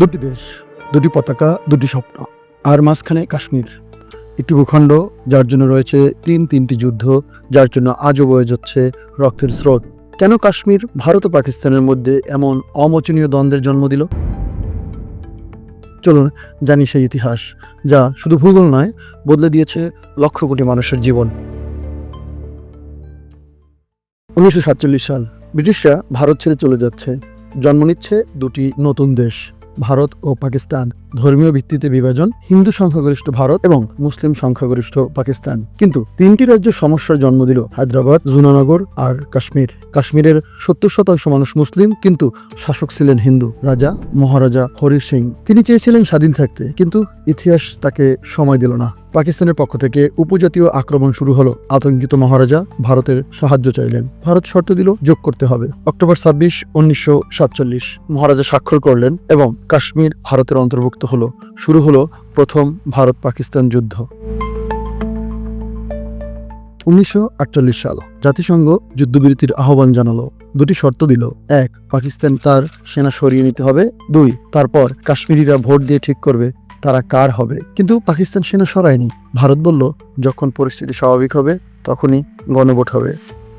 দুটি দেশ, দুটি পতাকা, দুটি স্বপ্ন। আর মাঝখানে কাশ্মীর। একটি ভূখণ্ড, যার জন্য রয়েছে তিন তিনটি যুদ্ধ, যার জন্য আজও বয়ে যাচ্ছে রক্তের স্রোত। কেন কাশ্মীর ভারত ও পাকিস্তানের মধ্যে এমন অমোচনীয় দ্বন্দ্বের জন্ম দিল? চলুন জানি সেই ইতিহাস, যা শুধু ভূগোল নয়, বদলে দিয়েছে লক্ষ কোটি মানুষের জীবন। উনিশশো সাতচল্লিশ সাল, ব্রিটিশরা ভারত ছেড়ে চলে যাচ্ছে। জন্ম নিচ্ছে দুটি নতুন দেশ। ভারত ও পাকিস্তান। ধর্মীয় ভিত্তিতে বিভাজন, হিন্দু সংখ্যাগরিষ্ঠ ভারত এবং মুসলিম সংখ্যাগরিষ্ঠ পাকিস্তান। কিন্তু তিনটি রাজ্য সমস্যার জন্ম দিল, হায়দ্রাবাদ, জুনানগর আর কাশ্মীর। কাশ্মীরের সত্তর শতাংশ মানুষ মুসলিম, কিন্তু শাসক ছিলেন হিন্দু। রাজা, মহারাজা হরি সিং। তিনি চেয়েছিলেন স্বাধীন থাকতে, কিন্তু ইতিহাস তাকে সময় দিল না। পাকিস্তানের পক্ষ থেকে উপজাতীয় আক্রমণ শুরু হলো। আতঙ্কিত মহারাজা ভারতের সাহায্য চাইলেন। ভারত শর্ত দিল, যোগ করতে হবে। অক্টোবর ছাব্বিশ, উনিশশো সাতচল্লিশ। মহারাজা স্বাক্ষর করলেন এবং কাশ্মীর ভারতের অন্তর্ভুক্ত। হলো, শুরু হলো প্রথম ভারত পাকিস্তান যুদ্ধ। উনিশশো আটচল্লিশ সাল জাতিসংঘ যুদ্ধবিরতির আহ্বান জানালো। দুটি শর্ত দিল। এক, পাকিস্তান তার সেনা সরিয়ে নিতে হবে। দুই, তারপর কাশ্মীরিরা ভোট দিয়ে ঠিক করবে তারা কার হবে। কিন্তু পাকিস্তান সেনা সরায়নি। ভারত বলল, যখন পরিস্থিতি স্বাভাবিক হবে, তখনই গণভোট হবে।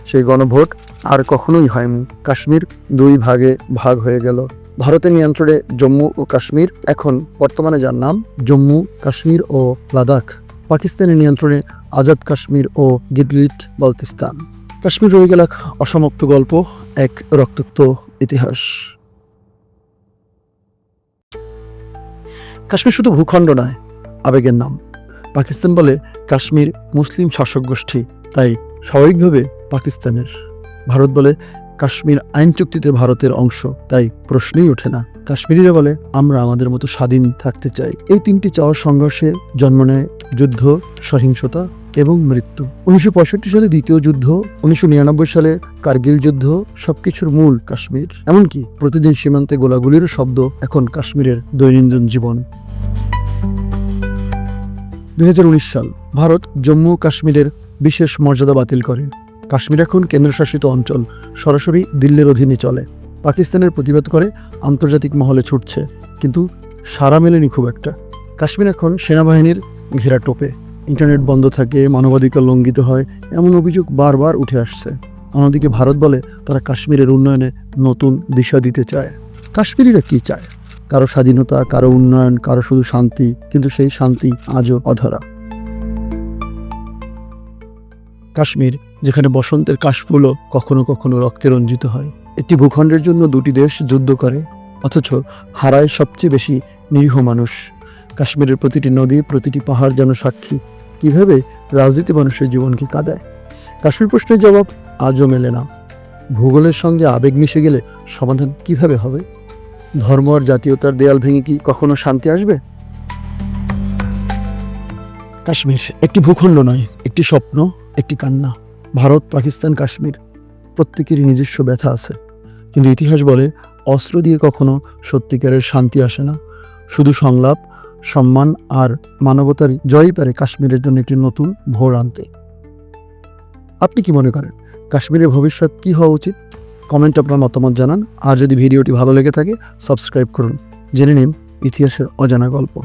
সেই গণভোট আর কখনোই হয়নি। কাশ্মীর দুই ভাগে ভাগ হয়ে গেল। ভারতের নিয়ন্ত্রণে জম্মু ও কাশ্মীর। এখন বর্তমানে যার নাম জম্মু, কাশ্মীর ও লাদাখ। পাকিস্তানের নিয়ন্ত্রণে আজাদ কাশ্মীর ও গিলগিট বালতিস্তান। কাশ্মীর রয়ে গেলাক অসমাপ্ত গল্প, এক রক্তাক্ত ইতিহাস। কাশ্মীর শুধু ভূখণ্ড নয়, আবেগের নাম। পাকিস্তান বলে কাশ্মীর মুসলিম শাসক গোষ্ঠী তাই স্বাভাবিকভাবে পাকিস্তানের। ভারত বলে কাশ্মীর আইন চুক্তিতে ভারতের অংশ, তাই প্রশ্নই ওঠে না। কাশ্মীরিরা বলে, আমরা আমাদের মতো স্বাধীন থাকতে চাই। এই তিনটি চাওয়ার সংঘর্ষে জন্ম নেয় যুদ্ধ, সহিংসতা এবং মৃত্যু। উনিশশো পঁয়ষট্টি সালে দ্বিতীয় যুদ্ধ, উনিশশো নিরানব্বই সালে কার্গিল যুদ্ধ, সবকিছুর মূল কাশ্মীর। এমনকি প্রতিদিন সীমান্তে গোলাগুলির শব্দ এখন কাশ্মীরের দৈনন্দিন জীবন। দুই হাজার উনিশ সাল, ভারত জম্মু কাশ্মীরের বিশেষ মর্যাদা বাতিল করে। কাশ্মীর এখন কেন্দ্রশাসিত অঞ্চল, সরাসরি দিল্লির অধীনে চলে। পাকিস্তানের প্রতিবাদ করে আন্তর্জাতিক মহলে ছুটছে, কিন্তু সারা মেলেনি খুব একটা। কাশ্মীর এখন সেনাবাহিনীর ঘেরা টোপে। ইন্টারনেট বন্ধ থাকে, মানবাধিকার লঙ্ঘিত হয়, এমন অভিযোগ বারবার উঠে আসছে। অন্যদিকে ভারত বলে তারা কাশ্মীরের উন্নয়নে নতুন দিশা দিতে চায়। কাশ্মীরিরা কি চায়? কারও স্বাধীনতা, কারও উন্নয়ন, কারও শুধু শান্তি, কিন্তু সেই শান্তি আজও অধরা। কাশ্মীর, যেখানে বসন্তের কাশফুলও কখনো কখনো রক্তে রঞ্জিত হয়। একটি ভূখণ্ডের জন্য দুটি দেশ যুদ্ধ করে, অথচ হারায় সবচেয়ে বেশি নিরীহ মানুষ। কাশ্মীরের প্রতিটি নদী, প্রতিটি পাহাড় যেন সাক্ষী। কীভাবে রাজনীতি মানুষের জীবনকে কাঁদায়? কাশ্মীর প্রশ্নের জবাব আজও মেলে না। ভূগোলের সঙ্গে আবেগ মিশে গেলে সমাধান কীভাবে হবে? ধর্ম আর জাতীয়তার দেয়াল ভেঙে কি কখনো শান্তি আসবে? কাশ্মীর একটি ভূখণ্ড নয়, একটি স্বপ্ন। একটি কান্না। ভারত, পাকিস্তান, কাশ্মীর প্রত্যেকেরই নিজস্ব ব্যথা আছে। কিন্তু ইতিহাস বলে, অস্ত্র দিয়ে কখনো সত্যিকারের শান্তি আসে না। শুধু সংলাপ, সম্মান আর মানবতার জয়ই পারে কাশ্মীরের জন্য একটি নতুন ভোর আনতে। আপনি কি মনে করেন, কাশ্মীরের ভবিষ্যৎ কি হওয়া উচিত? কমেন্ট আপনার মতামত জানান। আর যদি ভিডিওটি ভালো লেগে থাকে, সাবস্ক্রাইব করুন। জেনে নিন ইতিহাসের অজানা গল্প।